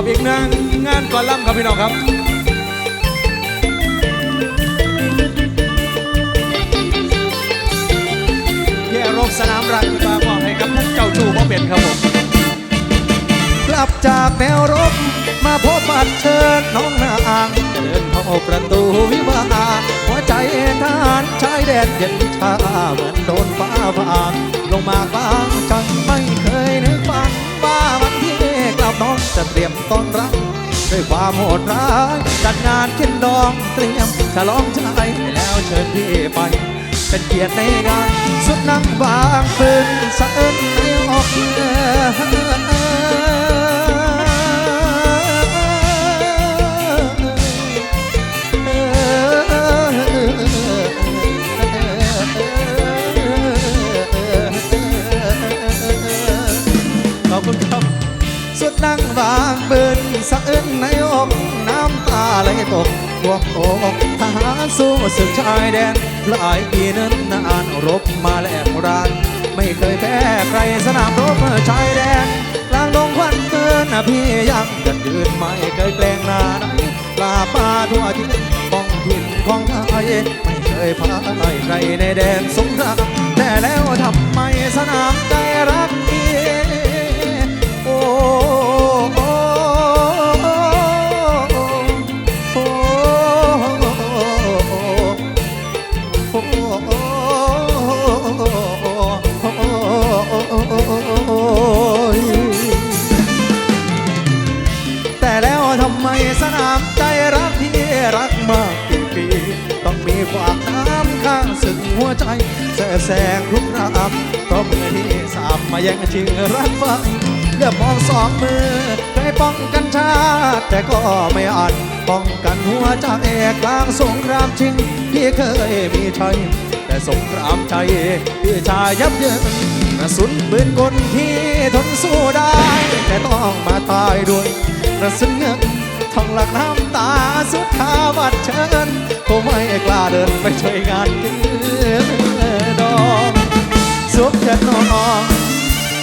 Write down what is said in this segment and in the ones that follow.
อบอีกหนึ่งงานก่อนล่ำครับพี่น้องครับแย่รบสนามรักมามอบให้กับเจ้าชู้พ่อเป็นครับผม กลับจากแนวรบมาพบบัดเชิญน้องหน้าอ่างเดินเข้าประตูวิวาห์หัวใจทหารชายแดนเย็นชาเหมือนโดนฟ้าผ่าลงมากลาง จะเตรียมต้อนรับด้วยความโหดร้ายจัดงานขึ้นดองเตรียมฉลองใจแล้วเชิญพี่ไป เป็นเกียรติในงานสุดนั่งวางปืนสะเอิญในออกเรือ นั่งวางปืนสะอิญในอกน้ำตาไหลตกบวกอกทหารสู้ศึกชายแดนหลายปีนั้นนานรบมาแลกรานไม่เคยแพ้ใครสนามรบชายแดนลางดงควันเกินพี่ยังกันยืนไม่เคยแกล้งหนาไหนลาป่าทั่วทิศป้องถิ่นของไทยไม่เคยพาใครในแดนสงครามแต่แล้วทำไมสนามก ทำไมสนามใจรักที่รักมากกี่ปี ต้องมีความน้ำข้างสึกหัวใจแสแสงลุกรามเพราะมือที่สามมาแย่งชิงรักฟังเลือกมองสองมือเคยป้องกันชาติแต่ก็ไม่อาจป้องกันหัวใจกลางสงครามจริงที่เคยมีชัยแต่สงครามใจพี่ชายยับเยินกระสุนปืนกลที่ทนสู้ได้ แต่ต้องมาตายด้วยกระสุนเงิน ทองหลักน้ำตาสุดขาบัดเชิญก็ไม่กล้าเดินไปช่วยงานกินดองสุขจะนอง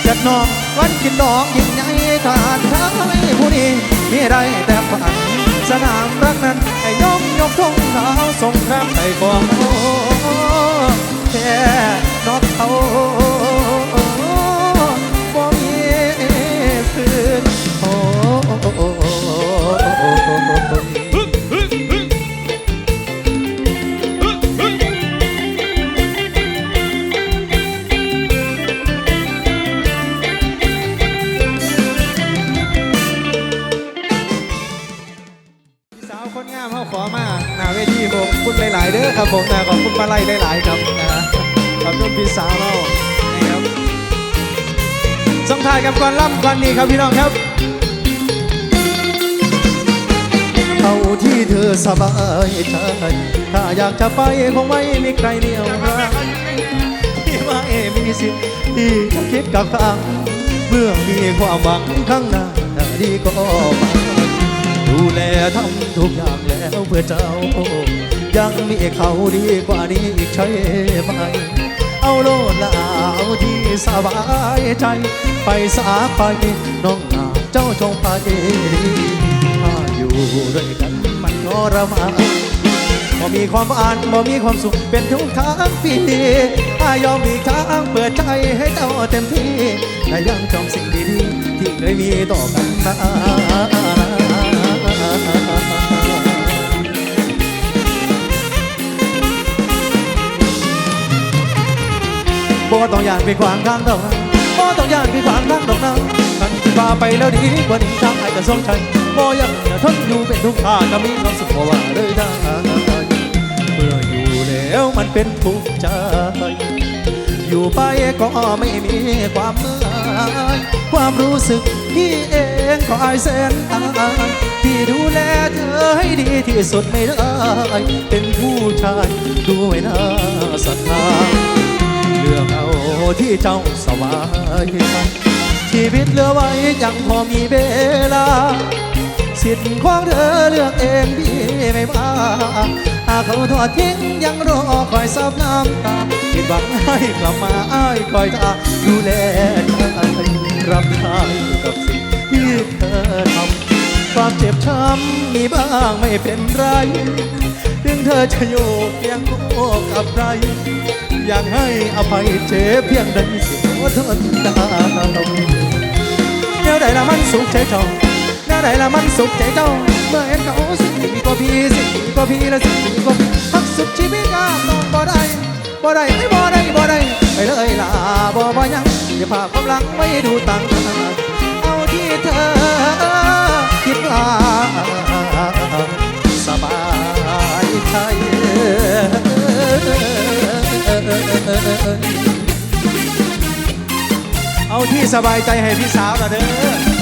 จะนองวันกินดองยิ่งใหญ่ทหารไทยผู้นี้มีไรแต่ฝันสนามรักนั้นให้ยกยกทงเท้าสงครามไทยกองโอ้แค่นอกเขา หน้าเวทีผมคุณหลายๆเด้อครับผมนะขอบคุณมาไล่หลายๆครับนะขอบคุณพี่สาวเรานะครับส่งท้ายกับก่อนล่ำก่อนนี้ครับพี่น้องครับเอาที่เธอสบายใจถ้าอยากจะไปคงไม่มีใครเหนียวรั้งที่ไม่มีสิทธิ์ที่จะคิดกับครั้งเมื่อมีความหวังข้างหน้าดีก็มา ดูแลทำทุกอย่างแล้วเพื่อเจ้า ยังมีเขาดีกว่านี้อีกใช่ไหม เอาโลดละเอาที่สบายใจ ไปสาไปน้องนาเจ้าจงไปดีถ้าอยู่ด้วยกันมันทรมานบ่มีความอ่านบ่มีความสุขเป็นทุกทางปีถ้ายอมมีทางเปิดใจให้เจ้าเต็มที่และยังจำสิ่งดีๆที่เคยมีต่อกันนะ ยากไปขวางทางดอกนบ่ต้องอยากไปขวางทางดอกนะกันที่พาไปแล้วดีกว่านี้ทางไอ้กระทรวงชัยบ่อยากจะทนอยู่เป็นทุกข์ถ้าจะมีความสุขบ่ว่าเลยได้เมื่ออยู่แล้วมันเป็นทุกข์ใจอยู่ไปก็ไม่มีความหมายความรู้สึกที่เองก็อายแสนอายที่ดูแลเธอให้ดีที่สุดไม่ได้เป็นผู้ชายดูไม่น่าศรัทธาเลือกเอา ที่เจ้าสบายชีวิตเหลือไว้ยังพอมีเวลา สิทธิ์ของเธอเลือกเองพี่ไม่ว่าหากเขาทอดทิ้งยังรอคอยซับน้ำตาคิดหวังให้กลับมาอ้ายคอยตาดูแลใจรับใช้กับสิ่งที่เธอทำความเจ็บช้ำมีบ้างไม่เป็นไร ถึงเธอจะอยู่เพียงคู่กับใคร อยากให้อภัยเจ็บเพียงใดอทนได้แนวใดละมันสุขใจเจ้าแนวใดละมันสุขใจเจ้าเมื่อเห็นเขาสิดีกว่าพี่สิดีกว่าพี่และสิดีกว่าพี่พักสุดชีวิตก็ต้องบ่ได้บ่ได้ไม่บ่ได้บ่ได้ไปเลยล่ะบ่บ่ยังอย่าพาความหลังไว้ดูต่างเอาที่เธอี่สบายใจให้พี่สาวนะเด้อ